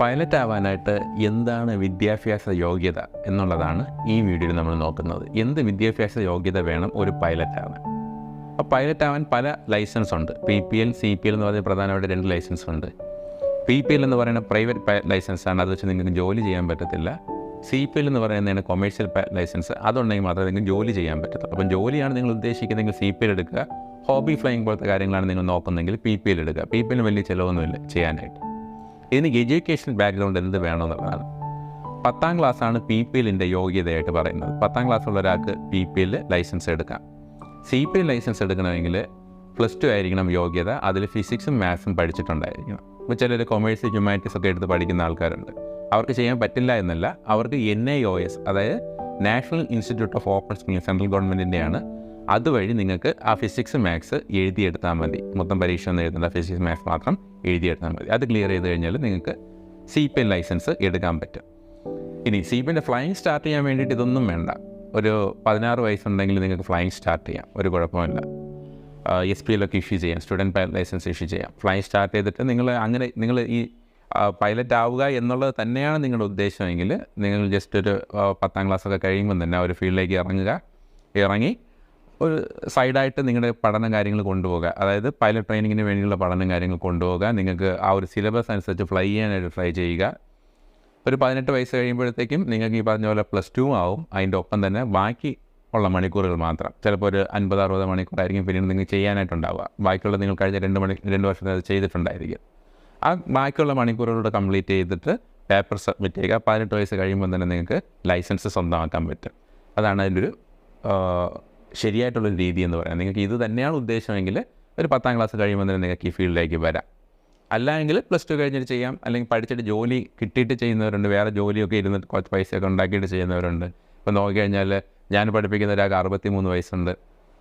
Pilot ആവാനായിട്ട് എന്താണ് വിദ്യാഭ്യാസ യോഗ്യത എന്നുള്ളതാണ് ഈ വീഡിയോയിൽ നമ്മൾ നോക്കുന്നത്. എന്ത് വിദ്യാഭ്യാസ യോഗ്യത വേണം ഒരു പൈലറ്റ് ആവാൻ അപ്പോൾ പൈലറ്റ് ആവാൻ പല ലൈസൻസ് ഉണ്ട്. P P L C P L എന്ന് പറയുന്ന പ്രധാനമായിട്ട് രണ്ട് ലൈസൻസ് ഉണ്ട്. പി പി എൽ എന്ന് പറയുന്ന പ്രൈവറ്റ് ലൈസൻസ് ആണ്. അത് വെച്ച് നിങ്ങൾക്ക് ജോലി ചെയ്യാൻ പറ്റത്തില്ല. സി പി എൽ എന്ന് പറയുന്നതാണ് കൊമേഴ്ഷ്യൽ ലൈസൻസ് അതുണ്ടെങ്കിൽ മാത്രമേ നിങ്ങൾക്ക് ജോലി ചെയ്യാൻ പറ്റത്തുള്ളൂ. അപ്പം ജോലിയാണ് നിങ്ങൾ ഉദ്ദേശിക്കുന്നതെങ്കിൽ സി പി എൽ എടുക്കുക. ഹോബി ഫ്ലൈയിങ് പോലത്തെ കാര്യങ്ങളാണ് നിങ്ങൾ നോക്കുന്നതെങ്കിൽ പി പി എൽ എടുക്കുക. പി പി എൽ വലിയ ചിലവൊന്നുമില്ല ചെയ്യാനായിട്ട്. ഇതിന് എഡ്യൂക്കേഷൻ ബാക്ക്ഗ്രൗണ്ട് എന്ത് വേണമെന്നുള്ളതാണ്. പത്താം ക്ലാസ്സാണ് പി പി എല്ലിന്റെ യോഗ്യതയായിട്ട് പറയുന്നത്. പത്താം ക്ലാസ്സുള്ള ഒരാൾക്ക് പി പി എല്ലിൽ ലൈസൻസ് എടുക്കാം. സി പി എൽ ലൈസൻസ് എടുക്കണമെങ്കിൽ പ്ലസ് ടു ആയിരിക്കണം യോഗ്യത. അതിൽ ഫിസിക്സും മാത്സും പഠിച്ചിട്ടുണ്ടായിരിക്കണം. ഇപ്പോൾ ചിലർ കൊമേഴ്സ് ഹ്യൂമാനിറ്റീസ് ഒക്കെ എടുത്ത് പഠിക്കുന്ന ആൾക്കാരുണ്ട്. അവർക്ക് ചെയ്യാൻ പറ്റില്ല എന്നല്ല. അവർക്ക് എൻ ഐ ഒ എസ് അതായത് national institute of open skill central ഗവൺമെന്റിന്റെയാണ് അതുവഴി നിങ്ങൾക്ക് ആ ഫിസിക്സ് മാത്സ് എഴുതിയെടുത്താൽ മതി. മൊത്തം പരീക്ഷ ഒന്നും എഴുതേണ്ട ഫിസിക്സ് മാത്സ് മാത്രം എഴുതിയെടുത്താൽ മതി. അത് ക്ലിയർ ചെയ്ത് കഴിഞ്ഞാൽ നിങ്ങൾക്ക് സി പി എൻ ലൈസൻസ് എടുക്കാൻ പറ്റും. ഇനി സി പി എന്റെ ഫ്ലൈങ് സ്റ്റാർട്ട് ചെയ്യാൻ വേണ്ടിയിട്ട് ഇതൊന്നും വേണ്ട. ഒരു പതിനാറ് വയസ്സുണ്ടെങ്കിൽ നിങ്ങൾക്ക് ഫ്ലൈങ് സ്റ്റാർട്ട് ചെയ്യാം. ഒരു കുഴപ്പമില്ല. എസ് പി എല്ലൊക്കെ ഇഷ്യൂ ചെയ്യാം. സ്റ്റുഡന്റ് ലൈസൻസ് ഇഷ്യൂ ചെയ്യാം. ഫ്ലൈങ് സ്റ്റാർട്ട് ചെയ്തിട്ട് നിങ്ങൾ അങ്ങനെ നിങ്ങൾ ഈ പൈലറ്റ് ആവുക എന്നുള്ളത് തന്നെയാണ് നിങ്ങളുടെ ഉദ്ദേശമെങ്കിൽ നിങ്ങൾ ജസ്റ്റ് ഒരു പത്താം ക്ലാസ്സൊക്കെ കഴിയുമ്പോൾ തന്നെ ആ ഒരു ഫീൽഡിലേക്ക് ഇറങ്ങുക. ഇറങ്ങി ഒരു സൈഡായിട്ട് നിങ്ങളുടെ പഠനം കാര്യങ്ങൾ കൊണ്ടുപോകുക അതായത് പൈലറ്റ് ട്രെയിനിങ്ങിന് വേണ്ടിയുള്ള പഠനം കാര്യങ്ങൾ കൊണ്ടുപോകുക നിങ്ങൾക്ക് ആ ഒരു സിലബസ് അനുസരിച്ച് ഫ്ലൈ ചെയ്യാനായിട്ട് ട്രൈ ചെയ്യുക. ഒരു പതിനെട്ട് വയസ്സ് കഴിയുമ്പോഴത്തേക്കും നിങ്ങൾക്ക് ഈ പറഞ്ഞ പോലെ പ്ലസ് ടു ആവും. അതിന്റെ ഒപ്പം തന്നെ ബാക്കി ഉള്ള മണിക്കൂറുകൾ മാത്രം. ചിലപ്പോൾ ഒരു അൻപത് അറുപത് മണിക്കൂറായിരിക്കും പിന്നീട് നിങ്ങൾക്ക് ചെയ്യാനായിട്ടുണ്ടാവുക. ബാക്കിയുള്ള നിങ്ങൾ കഴിഞ്ഞ രണ്ട് മണി രണ്ട് വർഷത്തെ അത് ചെയ്തിട്ടുണ്ടായിരിക്കും. ആ ബാക്കിയുള്ള മണിക്കൂറുകളൂടെ കംപ്ലീറ്റ് ചെയ്തിട്ട് പേപ്പർ സബ്മിറ്റ് ചെയ്യുക. പതിനെട്ട് വയസ്സ് കഴിയുമ്പോൾ തന്നെ നിങ്ങൾക്ക് ലൈസൻസ് സ്വന്തമാക്കാൻ പറ്റും. അതാണ് അതിന്റെ ഒരു ശരിയായിട്ടുള്ളൊരു രീതി എന്ന് പറയാം. നിങ്ങൾക്ക് ഇത് തന്നെയാണ് ഉദ്ദേശമെങ്കിൽ ഒരു പത്താം ക്ലാസ് കഴിയുമ്പോൾ തന്നെ നിങ്ങൾക്ക് ഈ ഫീൽഡിലേക്ക് വരാം. അല്ലെങ്കിൽ പ്ലസ് ടു കഴിഞ്ഞിട്ട് ചെയ്യാം. അല്ലെങ്കിൽ പഠിച്ചിട്ട് ജോലി കിട്ടിയിട്ട് ചെയ്യുന്നവരുണ്ട്. വേറെ ജോലിയൊക്കെ ഇരുന്നിട്ട് കുറച്ച് പൈസയൊക്കെ ഉണ്ടാക്കിയിട്ട് ചെയ്യുന്നവരുണ്ട്. ഇപ്പോൾ നോക്കിക്കഴിഞ്ഞാൽ ഞാൻ പഠിപ്പിക്കുന്ന ഒരാൾക്ക് അറുപത്തി മൂന്ന് വയസ്സുണ്ട്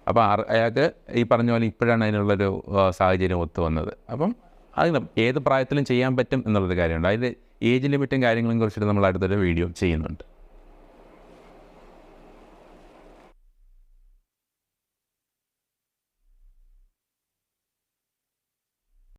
അപ്പോൾ അയാൾക്ക് ഈ പറഞ്ഞ പോലെ ഇപ്പോഴാണ് അതിനുള്ളൊരു സാഹചര്യം ഒത്തു വന്നത്. അപ്പം അതിന് ഏത് പ്രായത്തിലും ചെയ്യാൻ പറ്റും എന്നുള്ളൊരു കാര്യമുണ്ട്. അതിൽ ഏജ് ലിമിറ്റും കാര്യങ്ങളും കുറിച്ചിട്ട് നമ്മൾ അടുത്തൊരു വീഡിയോ ചെയ്യുന്നുണ്ട്.